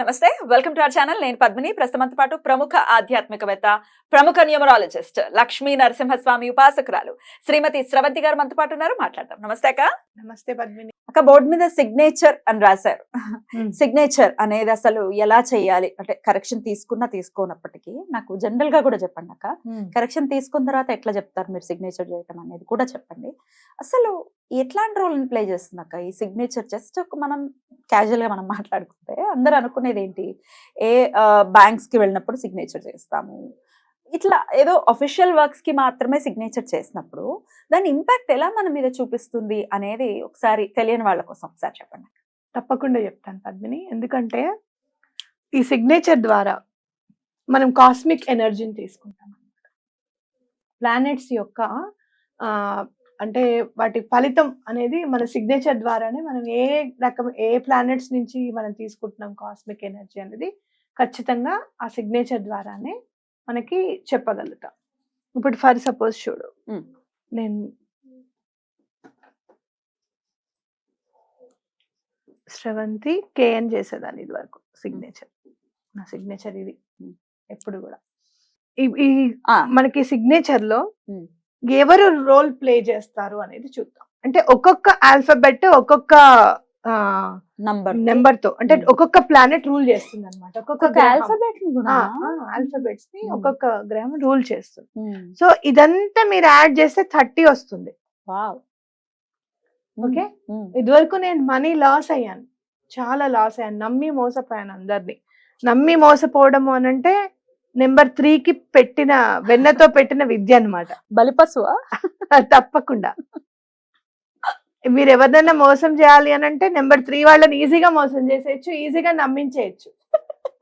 నమస్తే welcome to our channel. నేను పద్మిని. ప్రస్తుతంతో పాటు ప్రముఖ ఆధ్యాత్మికవేత్త ప్రముఖ న్యూమరాలజిస్ట్ లక్ష్మీ నరసింహస్వామి ఉపాసకురాలు శ్రీమతి స్రవంతి గారు మనతో పాటు ఉన్నారు. మాట్లాడదాం. నమస్తే అక్క. నమస్తే పద్మిని. అక్క బోర్డు మీద సిగ్నేచర్ అని రాశారు. సిగ్నేచర్ అనేది అసలు ఎలా చేయాలి? అంటే కరెక్షన్ తీసుకున్నా తీసుకోనప్పటికీ నాకు జనరల్గా కూడా చెప్పండి అక్క. కరెక్షన్ తీసుకున్న తర్వాత ఎట్లా చెప్తారు మీరు సిగ్నేచర్ చేయటం అనేది కూడా చెప్పండి. అసలు ఎట్లాంటి రోల్ ప్లే చేస్తుంది అక్క? ఈ సిగ్నేచర్ జస్ట్ ఒక మనం క్యాజువల్గా మనం మాట్లాడుకుంటే అందరూ అనేది ఏంటి ఏ బ్యాంక్స్కి వెళ్ళినప్పుడు సిగ్నేచర్ చేస్తాము. ఇట్లా ఏదో అఫీషియల్ వర్క్స్కి మాత్రమే సిగ్నేచర్ చేసినప్పుడు దాని ఇంపాక్ట్ ఎలా మన మీద చూపిస్తుంది అనేది ఒకసారి తెలియని వాళ్ళ కోసం ఒకసారి చెప్పండి. తప్పకుండా చెప్తాను పద్మిని. ఎందుకంటే ఈ సిగ్నేచర్ ద్వారా మనం కాస్మిక్ ఎనర్జీని తీసుకుంటాం ప్లానెట్స్ యొక్క అంటే వాటి ఫలితం అనేది మన సిగ్నేచర్ ద్వారానే మనం ఏ రకం ఏ ప్లానెట్స్ నుంచి మనం తీసుకుంటున్నాం కాస్మిక్ ఎనర్జీ అనేది ఖచ్చితంగా ఆ సిగ్నేచర్ ద్వారానే మనకి చెప్పగలుగుతాం ఇప్పుడు ఫర్ సపోజ్ చూడు. నేను శ్రవంతి కేఎన్ చేసేదాన్ని ఇది వరకు సిగ్నేచర్ నా సిగ్నేచర్ ఇది. ఎప్పుడు కూడా ఈ- మనకి సిగ్నేచర్లో. ఎవరు రోల్ ప్లే చేస్తారు అనేది చూద్దాం. అంటే ఒక్కొక్క ఆల్ఫాబెట్ ఒక్కొక్క నంబర్ నెంబర్తో. అంటే Mm. ఒక్కొక్క ప్లానెట్ రూల్ చేస్తుంది అనమాట ఒక్కొక్క ఆల్ఫాబెట్ ఆల్ఫాబెట్స్ని. ఒక్కొక్క గ్రామ్ రూల్ చేస్తుంది. సో ఇదంతా మీరు యాడ్ చేస్తే థర్టీ వస్తుంది. ఓకే? ఇదివరకు నేను మనీ లాస్ అయ్యాను. చాలా లాస్ అయ్యాను. నమ్మి మోసపోయాను అందరినీ. నమ్మి మోసపోవడము అని అంటే నెంబర్కి పెట్టిన వెన్నతో పెట్టిన విద్య అన్నమాట. బలిపశువా? తప్పకుండా. మీరు ఎవరినైనా మోసం చేయాలి అని అంటే నెంబర్ త్రీ వాళ్ళని ఈజీగా మోసం చేసేయచ్చు ఈజీగా నమ్మించేయచ్చు.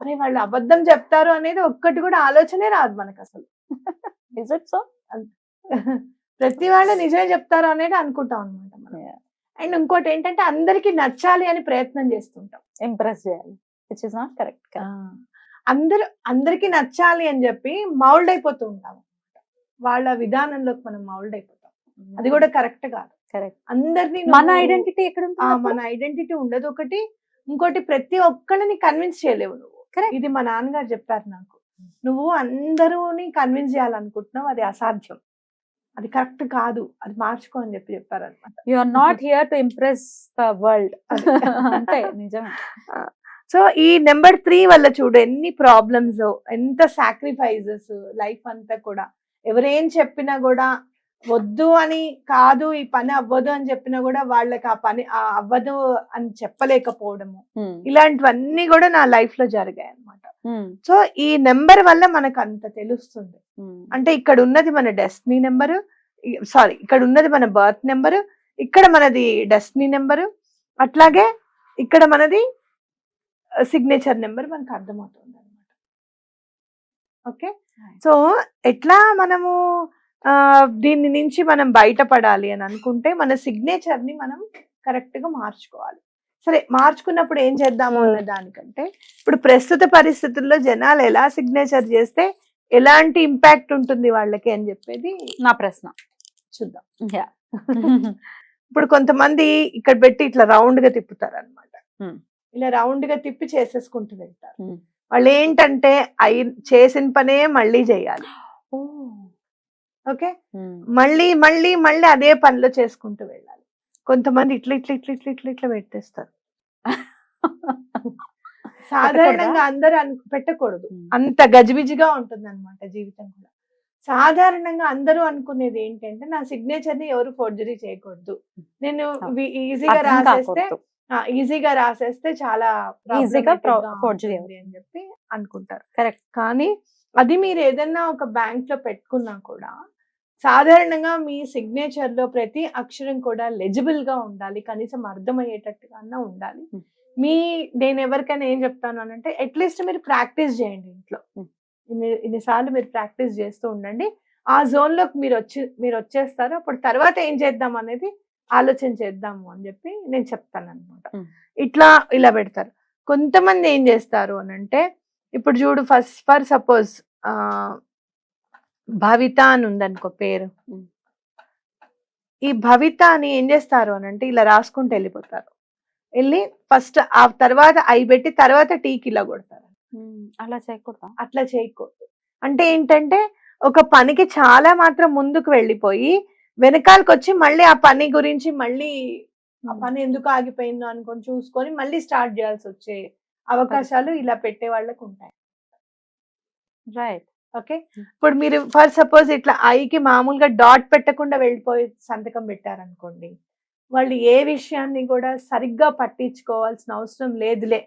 అరే వాళ్ళు అబద్ధం చెప్తారు అనేది ఒక్కటి కూడా ఆలోచనే రాదు మనకు అసలు సో ప్రతి వాళ్ళు నిజమే చెప్తారు అనేది అనుకుంటాం అనమాట మనం. అండ్ ఇంకోటి ఏంటంటే అందరికి నచ్చాలి అని ప్రయత్నం చేస్తుంటాం. ఇంప్రెస్ చేయాలి విచ్ ఇస్ నాట్ కరెక్ట్ అందరు అందరికి నచ్చాలి అని చెప్పి మౌల్డ్ అయిపోతూ ఉంటాం. వాళ్ళ విధానంలోకి మనం మౌల్డ్ అయిపోతాం. అది కూడా కరెక్ట్ కాదు. కరెక్ట్. అందరినీ మన ఐడెంటిటీ ఎక్కడ మన ఐడెంటిటీ ఉండదు ఒకటి. ఇంకోటి ప్రతి ఒక్కరిని కన్విన్స్ చేయలేవు నువ్వు. ఇది మా నాన్నగారు చెప్పారు నాకు. నువ్వు అందరూని కన్విన్స్ చేయాలనుకుంటున్నావు అది అసాధ్యం. అది కరెక్ట్ కాదు. అది మార్చుకో అని చెప్పి చెప్పారు అనమాట you are not here to impress the world అంతే నిజమే. సో ఈ నెంబర్ త్రీ వల్ల చూడు ఎన్ని ప్రాబ్లమ్స్ ఎంత సాక్రిఫైజెస్ లైఫ్ అంతా కూడా ఎవరేం చెప్పినా కూడా వద్దు అని కాదు ఈ పని అవ్వదు అని చెప్పినా కూడా వాళ్ళకి ఆ పని అవ్వదు అని చెప్పలేకపోవడము. ఇలాంటివన్నీ కూడా నా లైఫ్లో జరిగాయి అన్నమాట Hmm. సో ఈ నెంబర్ వల్ల మనకు అంత తెలుస్తుంది. అంటే ఇక్కడ ఉన్నది మన డెస్టినీ నెంబర్ సారీ ఇక్కడ ఉన్నది మన బర్త్ నెంబర్ ఇక్కడ మనది డెస్టినీ నెంబర్ అట్లాగే ఇక్కడ మనది సిగ్నేచర్ నెంబర్ మనకు అర్థమవుతుంది అనమాట ఓకే సో ఎట్లా మనము దీని నుంచి మనం బయటపడాలి అని అనుకుంటే మన సిగ్నేచర్ని మనం కరెక్ట్గా మార్చుకోవాలి. సరే మార్చుకున్నప్పుడు ఏం చేద్దాము అన్న దానికంటే ఇప్పుడు ప్రస్తుత పరిస్థితుల్లో జనాలు ఎలా సిగ్నేచర్ చేస్తే ఎలాంటి ఇంపాక్ట్ ఉంటుంది వాళ్ళకి అని చెప్పేది నా ప్రశ్న. చూద్దాం. ఇప్పుడు కొంతమంది ఇక్కడ పెట్టి ఇట్లా రౌండ్గా తిప్పుతారు అనమాట Hmm. ఇలా రౌండ్గా తిప్పి చేసేసుకుంటూ వెళ్తారు. వాళ్ళు ఏంటంటే అయి చేసిన పనే మళ్ళీ చేయాలి. ఓకే. మళ్ళీ మళ్ళీ మళ్ళీ అదే పనిలో చేసుకుంటూ వెళ్ళాలి. కొంతమంది ఇట్లా ఇట్లా ఇట్లా ఇట్లా ఇట్లా ఇట్లా పెట్టేస్తారు. సాధారణంగా అందరూ అను పెట్టకూడదు. అంత గజిబిజిగా ఉంటుంది అనమాట జీవితం కూడా. సాధారణంగా అందరూ అనుకునేది ఏంటంటే నా సిగ్నేచర్ని ఎవరు ఫోర్జరీ చేయకూడదు. నేను ఈజీగా రాసేస్తే. ఈజీగా రాసేస్తే చాలా Easy-గా problematic గా pro- forgery ఉంటుంది అని చెప్పి అనుకుంటారు Correct. కానీ అది మీరు ఏదైనా ఒక బ్యాంక్లో పెట్టుకున్నా కూడా సాధారణంగా మీ సిగ్నేచర్లో ప్రతి అక్షరం కూడా లెజిబుల్గా ఉండాలి కనీసం అర్థమయ్యేటట్టుగా ఉండాలి Hmm. మీ నేను ఎవరికైనా ఏం చెప్తాను అని అంటే అట్లీస్ట్ మీరు ప్రాక్టీస్ చేయండి ఇంట్లో Hmm. ఇన్ని ఇన్నిసార్లు మీరు ప్రాక్టీస్ చేస్తూ ఉండండి ఆ జోన్లోకి మీరు వచ్చి మీరు వచ్చేస్తారు అప్పుడు తర్వాత ఏం చేద్దాం అనేది ఆలోచన చేద్దాము అని చెప్పి నేను చెప్తాను అనమాట. ఇట్లా ఇలా పెడతారు. కొంతమంది ఏం చేస్తారు అని అంటే ఇప్పుడు చూడు ఫస్ట్ ఫర్ సపోజ్ భవిత అని ఉందనుకో పేరు. ఈ భవిత అని ఏం చేస్తారు అని అంటే ఇలా రాసుకుంటూ వెళ్ళిపోతారు. వెళ్ళి ఫస్ట్ ఆ తర్వాత ఐ పెట్టి తర్వాత టీకి ఇలా కొడతారు. అలా చేయకూడదా? అట్లా చేయకూడదు. అంటే ఏంటంటే ఒక పనికి చాలా మాత్రం ముందుకు వెళ్ళిపోయి వెనకాలకు వచ్చి మళ్ళీ ఆ పని గురించి మళ్ళీ ఆ పని ఎందుకు ఆగిపోయిందో అనుకొని చూసుకొని మళ్ళీ స్టార్ట్ చేయాల్సి వచ్చే అవకాశాలు ఇలా పెట్టే వాళ్ళకు ఉంటాయి రైట్. ఓకే? ఇప్పుడు మీరు ఫర్ సపోజ్ ఇట్లా ఐకి మామూలుగా డాట్ పెట్టకుండా వెళ్ళిపోయి సంతకం పెట్టారనుకోండి వాళ్ళు ఏ విషయాన్ని కూడా సరిగ్గా పట్టించుకోవాల్సిన అవసరం లేదులే.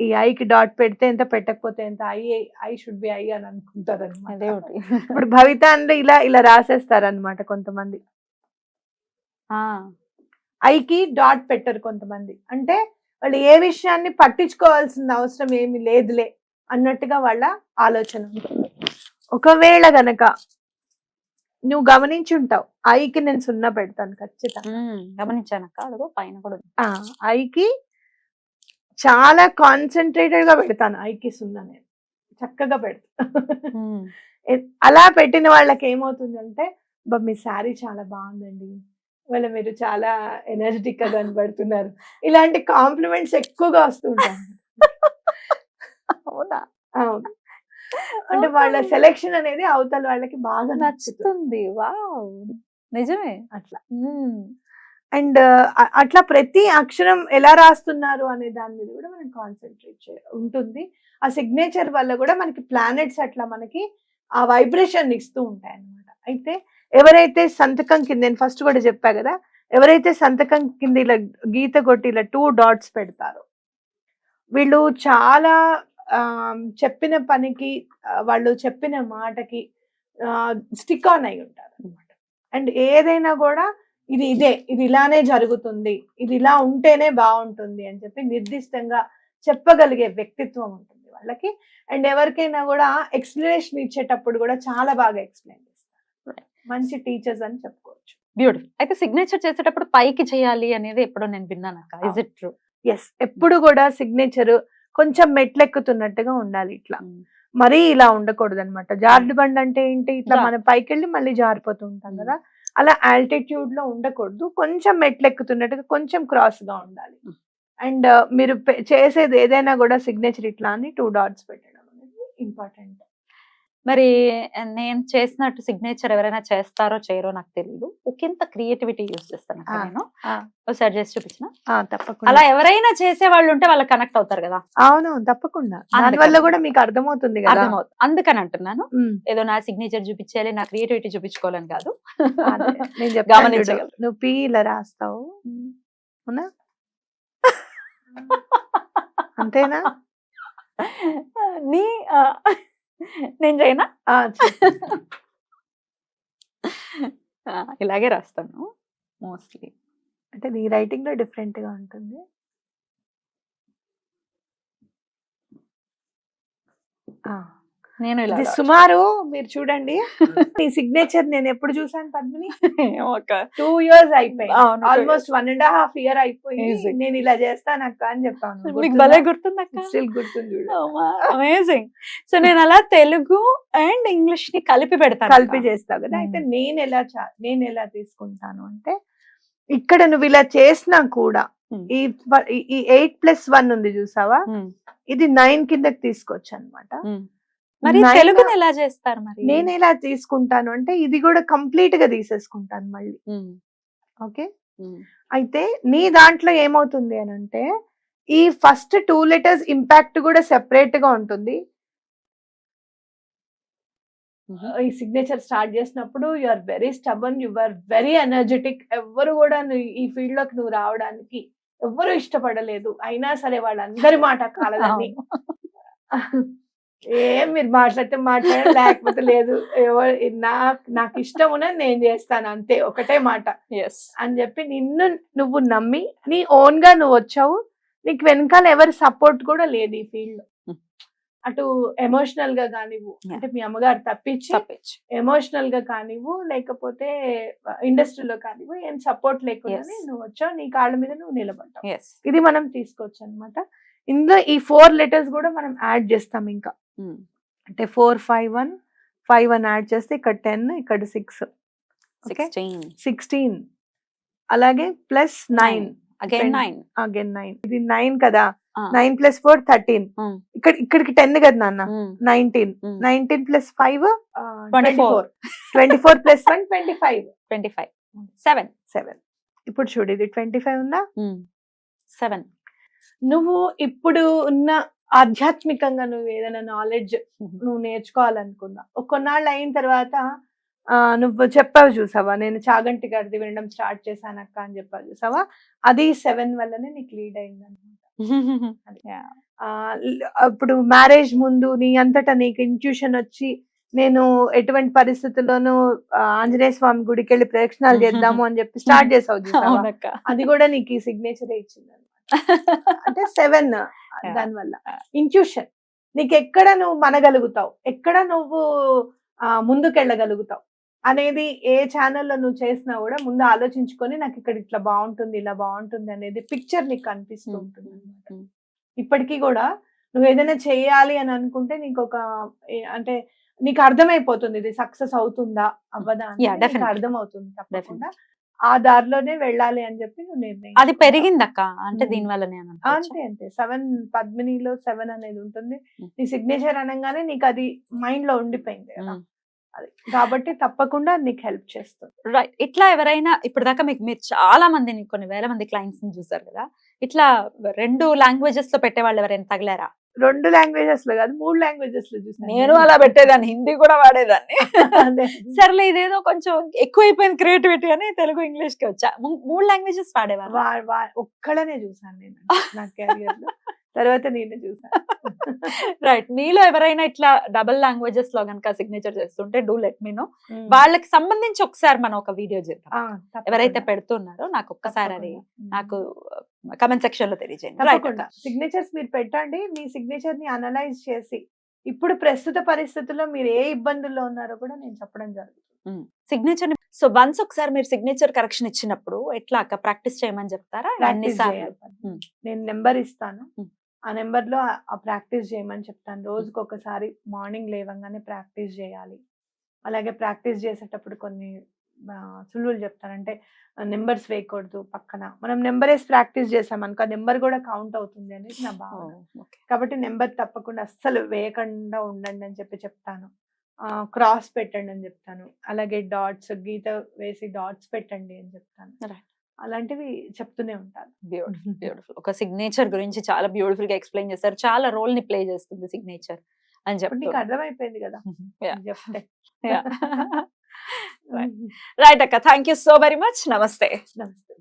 ఈ ఐకి డాట్ పెడితే ఎంత పెట్టకపోతే ఎంత? I I should be I అని అనుకుంటారు అనమాట ఇప్పుడు భవిత అంటే ఇలా ఇలా రాసేస్తారు అనమాట కొంతమంది. ఆ, ఐకి డాట్ పెట్టరు కొంతమంది. అంటే వాళ్ళు ఏ విషయాన్ని పట్టించుకోవాల్సిన అవసరం ఏమి లేదులే అన్నట్టుగా వాళ్ళ ఆలోచన ఉంటుంది. ఒకవేళ గనక నువ్వు గమనించి ఉంటావు ఐకి నేను సున్నా పెడతాను ఖచ్చితంగా. గమనించానక్క అదిగో పైన కూడా ఐకి చాలా కాన్సన్ట్రేటెడ్గా పెడతాను. ఐకి సున్నా నేను. చక్కగా పెడతాను అలా పెట్టిన వాళ్ళకి ఏమవుతుందంటే "అబ్బా, మీ శారీ చాలా బాగుందండి. వాళ్ళ మీరు చాలా ఎనర్జెటిక్గా కనబడుతున్నారు. ఇలాంటి కాంప్లిమెంట్స్ ఎక్కువగా వస్తుంటాయి అవునా? అవును. అంటే వాళ్ళ సెలెక్షన్ అనేది అవతల వాళ్ళకి బాగా నచ్చుతుంది. వావ్! నిజమే. అట్లా. అండ్ అట్లా ప్రతి అక్షరం ఎలా రాస్తున్నారు అనే దాని మీద కూడా మనం కాన్సన్ట్రేట్ చే ఉంటుంది. ఆ సిగ్నేచర్ వల్ల కూడా మనకి ప్లానెట్స్ అట్లా మనకి ఆ వైబ్రేషన్ ఇస్తూ ఉంటాయి అన్నమాట అయితే ఎవరైతే సంతకం కింద నేను ఫస్ట్ కూడా చెప్పా కదా ఎవరైతే సంతకం కింద ఇలా గీత కొట్టి ఇలా టూ డాట్స్ పెడతారో వీళ్ళు చాలా చెప్పిన పనికి వాళ్ళు చెప్పిన మాటకి స్టిక్ ఆన్ అయి ఉంటారు అనమాట అండ్ ఏదైనా కూడా ఇది ఇదే ఇది ఇలానే జరుగుతుంది ఇది ఇలా ఉంటేనే బాగుంటుంది అని చెప్పి నిర్దిష్టంగా చెప్పగలిగే వ్యక్తిత్వం ఉంటుంది వాళ్ళకి. అండ్ ఎవరికైనా కూడా ఎక్స్ప్లెనేషన్ ఇచ్చేటప్పుడు కూడా చాలా బాగా ఎక్స్ప్లెయిన్ చేస్తారు. మంచి టీచర్స్ అని చెప్పుకోవచ్చు. బ్యూటిఫుల్ అయితే సిగ్నేచర్ చేసేటప్పుడు పైకి చేయాలి అనేది ఎప్పుడో నేను విన్నాను అక్క. ఇస్ ఇట్ ట్రూ ఎస్ ఎప్పుడు కూడా సిగ్నేచర్ కొంచెం మెట్లెక్కుతున్నట్టుగా ఉండాలి ఇట్లా. మరీ ఇలా ఉండకూడదు అనమాట జారుడు బండి అంటే ఏంటి? ఇట్లా మనం పైకి వెళ్ళి మళ్ళీ జారిపోతూ ఉంటాం కదా. అలా ఆల్టిట్యూడ్లో ఉండకూడదు. కొంచెం మెట్లు ఎక్కుతున్నట్టుగా కొంచెం క్రాస్గా ఉండాలి. అండ్ మీరు చేసేది ఏదైనా కూడా సిగ్నేచర్ ఇట్లా అని టూ డాట్స్ పెట్టడం అనేది ఇంపార్టెంట్ మరి నేను చేసినట్టు సిగ్నేచర్ ఎవరైనా చేస్తారో చేయరో నాకు తెలియదు ఒకంత క్రియేటివిటీ యూస్ చేస్తాను నేను. ఒకసారి చేసి చూపించిన? తప్పకుండా. అలా ఎవరైనా చేసే వాళ్ళు ఉంటే వాళ్ళకి కనెక్ట్ అవుతారు కదా. అవును తప్పకుండా. దాని అందుకని. వల్ల కూడా మీకు అర్థమవుతుంది అర్థమవుతుంది అందుకని అంటున్నాను. ఏదో నా సిగ్నేచర్ చూపించాలి నా క్రియేటివిటీ చూపించుకోవాలని కాదు. నువ్వు పీ ఇలా రాస్తావు. అవునా? అంతేనా? నీ నేను చేయనా? ఇలాగే రాస్తాను మోస్ట్లీ. అంటే నీ రైటింగ్లో డిఫరెంట్గా ఉంటుంది. ఆ, నేను ఇది సుమారు మీరు చూడండి. నీ సిగ్నేచర్ నేను ఎప్పుడు చూసాను పద్మిని? ఒక టూ ఇయర్స్ అయిపోయింది. Almost one and half year అయిపోయి Easy. నేను ఇలా చేస్తాను అక్క అని చెప్పాను. మీకు భలే గుర్తుందక్క? స్టిల్ గుర్తుంది అమేజింగ్ సో నేను అలా తెలుగు అండ్ ఇంగ్లీష్ని కలిపి పెడతాను కలిపి చేస్తావు కదా? అయితే. నేను ఎలా నేను ఎలా తీసుకుంటాను అంటే ఇక్కడ నువ్వు ఇలా చేసినా కూడా. ఈ ఈ- ఈ ఎయిట్ ప్లస్ వన్ ఉంది చూసావా? ఇది నైన్ కిందకి తీసుకోవచ్చు అనమాట. మరి తెలుగుని ఎలా చేస్తారు మరి? నేను ఎలా తీసుకుంటాను అంటే ఇది కూడా కంప్లీట్గా తీసేసుకుంటాను మళ్ళీ. ఓకే? అయితే నీ దాంట్లో ఏమవుతుంది అని అంటే ఈ ఫస్ట్ టూ లెటర్స్ ఇంపాక్ట్ కూడా సెపరేట్గా ఉంటుంది. ఈ సిగ్నేచర్ స్టార్ట్ చేసినప్పుడు you are very stubborn you are very energetic ఎవ్వరు కూడా నువ్వు ఈ ఫీల్డ్లోకి నువ్వు రావడానికి ఎవ్వరు ఇష్టపడలేదు. అయినా సరే వాళ్ళందరి మాట కాలని అవును. ఏం మీరు మాట్లాడితే మాట్లాడండి లేకపోతే లేదు నాకు నాకు ఇష్టం ఉన్నది నేను చేస్తాను అంతే ఒకటే మాట. అని చెప్పి నిన్ను నువ్వు నమ్మి నీ ఓన్గా నువ్వు వచ్చావు నీకు వెనకాల ఎవరి సపోర్ట్ కూడా లేదు ఈ ఫీల్డ్లో Hmm. అటు ఎమోషనల్గా కానివ్వు. అంటే మీ అమ్మగారు తప్పించి తప్పించి ఎమోషనల్గా కానివ్వు లేకపోతే ఇండస్ట్రీలో కానివ్వు ఏం సపోర్ట్ లేకుండా. నువ్వు వచ్చావు నీ కాళ్ళ మీద నువ్వు నిలబడ్డావు ఇది మనం తీసుకోవచ్చు అనమాట ఇందులో ఈ ఫోర్ లెటర్స్ కూడా మనం యాడ్ చేస్తాం ఇంకా అంటే four five one five one add చేస్తే ఇక్కడ టెన్ ఇక్కడ సిక్స్. సిక్స్టీన్. అలాగే plus nine. Again nine. Again nine. ఇది నైన్ కదా. Nine plus four thirteen. ఇక్కడ ఇక్కడికి టెన్ కదా నాన్న. Nineteen. Nineteen plus five twenty 24. Four. Twenty four plus one twenty five. Twenty five. Seven. Seven. ఇప్పుడు చూడు ఇది ట్వంటీ ఫైవ్ ఉందా? సెవెన్. నువ్వు ఇప్పుడు ఉన్న ఆధ్యాత్మికంగా నువ్వు ఏదైనా నాలెడ్జ్ నువ్వు నేర్చుకోవాలనుకున్నా. ఒక కొన్నాళ్ళు అయిన తర్వాత నువ్వు చెప్పావు చూసావా? నేను చాగంటి గారిది వినడం స్టార్ట్ చేశాను అక్క అని చెప్పావు చూసావా? అది సెవెన్ వల్లనే నీకు లీడ్ అయింది అనమాట ఇప్పుడు మ్యారేజ్ ముందు నీ అంతటా నీకు ఇంట్యూషన్ వచ్చి నేను ఎటువంటి పరిస్థితుల్లోనూ ఆంజనేయ స్వామి గుడికి వెళ్ళి ప్రదక్షిణాలు చేద్దాము అని చెప్పి స్టార్ట్ చేసావు అది కూడా నీకు ఈ సిగ్నేచర్ ఇచ్చింది అంటే సెవెన్ దాని వల్ల ఇంట్యూషన్ నీకు ఎక్కడ నువ్వు మనగలుగుతావు? ఎక్కడ నువ్వు ముందుకెళ్ళగలుగుతావు? అనేది ఏ ఛానల్లో నువ్వు చేసినా కూడా ముందు ఆలోచించుకొని నాకు ఇక్కడ ఇట్లా బాగుంటుంది ఇలా బాగుంటుంది అనేది పిక్చర్ నీకు కనిపిస్తూ. ఉంటుంది. ఇప్పటికీ కూడా నువ్వు ఏదైనా చేయాలి అని అనుకుంటే నీకు ఒక అంటే నీకు అర్థమైపోతుంది ఇది సక్సెస్ అవుతుందా అవ్వదా definitely. అర్థమవుతుంది తప్పకుండా. ఆ దారిలోనే వెళ్ళాలి అని చెప్పి నువ్వు నిర్ణయం అది పెరిగింది అక్క అంటే. దీని వల్లనే అంతే అంతే. సెవెన్ పద్మినిలో సెవెన్ అనేది ఉంటుంది. నీ సిగ్నేచర్ అనగానే నీకు అది మైండ్లో ఉండిపోయింది కదా. కాబట్టి తప్పకుండా నీకు హెల్ప్ చేస్తుంది. రైట్ ఇట్లా ఎవరైనా ఇప్పుడు దాకా మీకు మీరు చాలా మందిని కొన్ని వేల మంది క్లయింట్స్ని చూసారు కదా. ఇట్లా రెండు లాంగ్వేజెస్లో పెట్టే వాళ్ళు ఎవరైనా తగిలారా? రెండు లాంగ్వేజెస్లో కాదు మూడు లాంగ్వేజెస్లో చూసాను నేను. అలా పెట్టేదాన్ని హిందీ కూడా వాడేదాన్ని. సర్లే ఇదేదో కొంచెం ఎక్కువైపోయింది క్రియేటివిటీ అని తెలుగు ఇంగ్లీష్కి వచ్చా మూడు లాంగ్వేజెస్ వాడేవారు. ఒక్కడనే చూసాను నేను. నా కెరియర్లో. తర్వాత నేనే చూసాను రైట్ మీలో ఎవరైనా ఇట్లా డబుల్ లాంగ్వేజెస్లో కనుక సిగ్నేచర్ చేస్తుంటే డూ లెట్ మీ నో వాళ్ళకి సంబంధించి ఒకసారి మనం ఒక వీడియో చేద్దాం. ఎవరైతే పెడుతున్నారో నాకు ఒక్కసారి అది. నాకు కమెంట్ సెక్షన్లో తెలియజేయండి. సిగ్నేచర్స్ మీరు పెట్టండి. మీ సిగ్నేచర్ని అనలైజ్ చేసి ఇప్పుడు ప్రస్తుత పరిస్థితుల్లో మీరు ఏ ఇబ్బందుల్లో ఉన్నారో కూడా నేను చెప్పడం జరుగుతుంది. సిగ్నేచర్ సో వన్స్ ఒకసారి మీరు సిగ్నేచర్ కరెక్షన్ ఇచ్చినప్పుడు ఎట్లా ప్రాక్టీస్ చేయమని చెప్తారా. నేను నెంబర్ ఇస్తాను. ఆ నెంబర్లో ఆ- ప్రాక్టీస్ చేయమని చెప్తాను. రోజుకి ఒకసారి మార్నింగ్ లేవంగానే ప్రాక్టీస్ చేయాలి. అలాగే ప్రాక్టీస్ చేసేటప్పుడు కొన్ని సులువులు చెప్తాను. అంటే నెంబర్స్ వేయకూడదు పక్కన. మనం నెంబర్ వేసి ప్రాక్టీస్ చేసాం అనుకో నెంబర్ కూడా కౌంట్ అవుతుంది అనేది నా భావన. కాబట్టి నెంబర్ తప్పకుండా అస్సలు వేయకుండా ఉండండి అని చెప్పి చెప్తాను. క్రాస్ పెట్టండి అని చెప్తాను. అలాగే డాట్స్ గీత వేసి డాట్స్ పెట్టండి అని చెప్తాను. అలాంటివి చెప్తూనే ఉంటాను. Beautiful beautiful. ఒక సిగ్నేచర్ గురించి చాలా బ్యూటిఫుల్గా ఎక్స్ప్లెయిన్ చేస్తారు. చాలా రోల్ని ప్లే చేస్తుంది సిగ్నేచర్ అని ఇప్పుడు నీకు చెప్పి అర్థమైపోయింది కదా? చెప్తే. రైట్. అక్క. Thank you so very much. నమస్తే. నమస్తే.